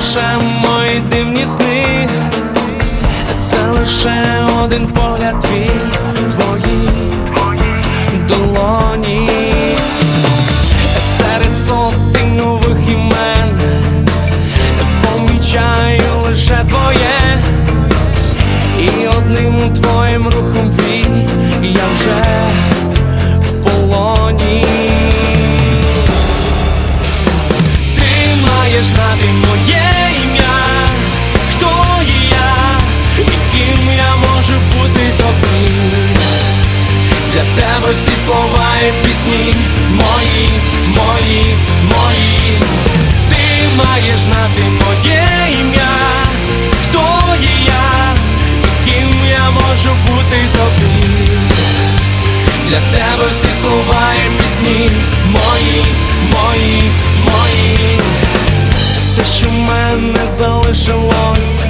лише мої дивні сни, це лише один погляд твій, твої долоні, серед сотень нових імен помічаю лише твоє, і одним твоїм рухом твій я вже Для всі слова і пісні мої, мої, мої. Ти маєш знати моє ім'я, хто є я, і ким я можу бути тобі. Для тебе всі слова і пісні мої, мої, мої. Все, що в мене залишилось,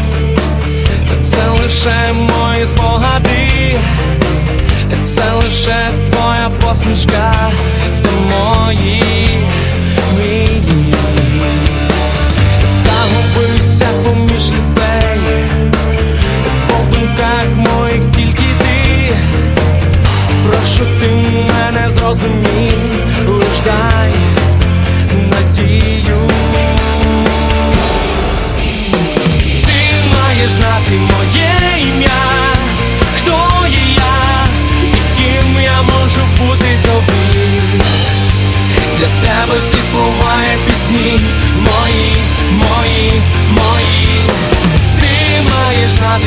це лише мої спогади, посмішка та мої мрії. Загубився поміж людей, по думках моїх тільки ти. Прошу ти мене зрозумій, лиш дай надію. Ти маєш знати моє тебе слова і пісні мої, мої, мої. Ти маєш знати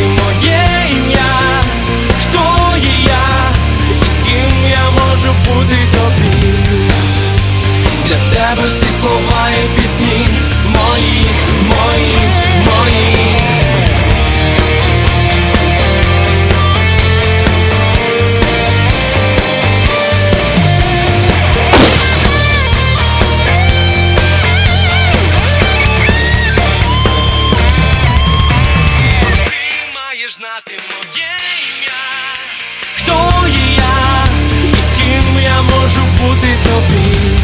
тобі.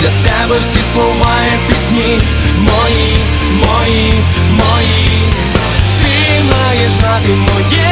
Для тебе всі слова і пісні мої, мої, мої. Ти маєш знати моє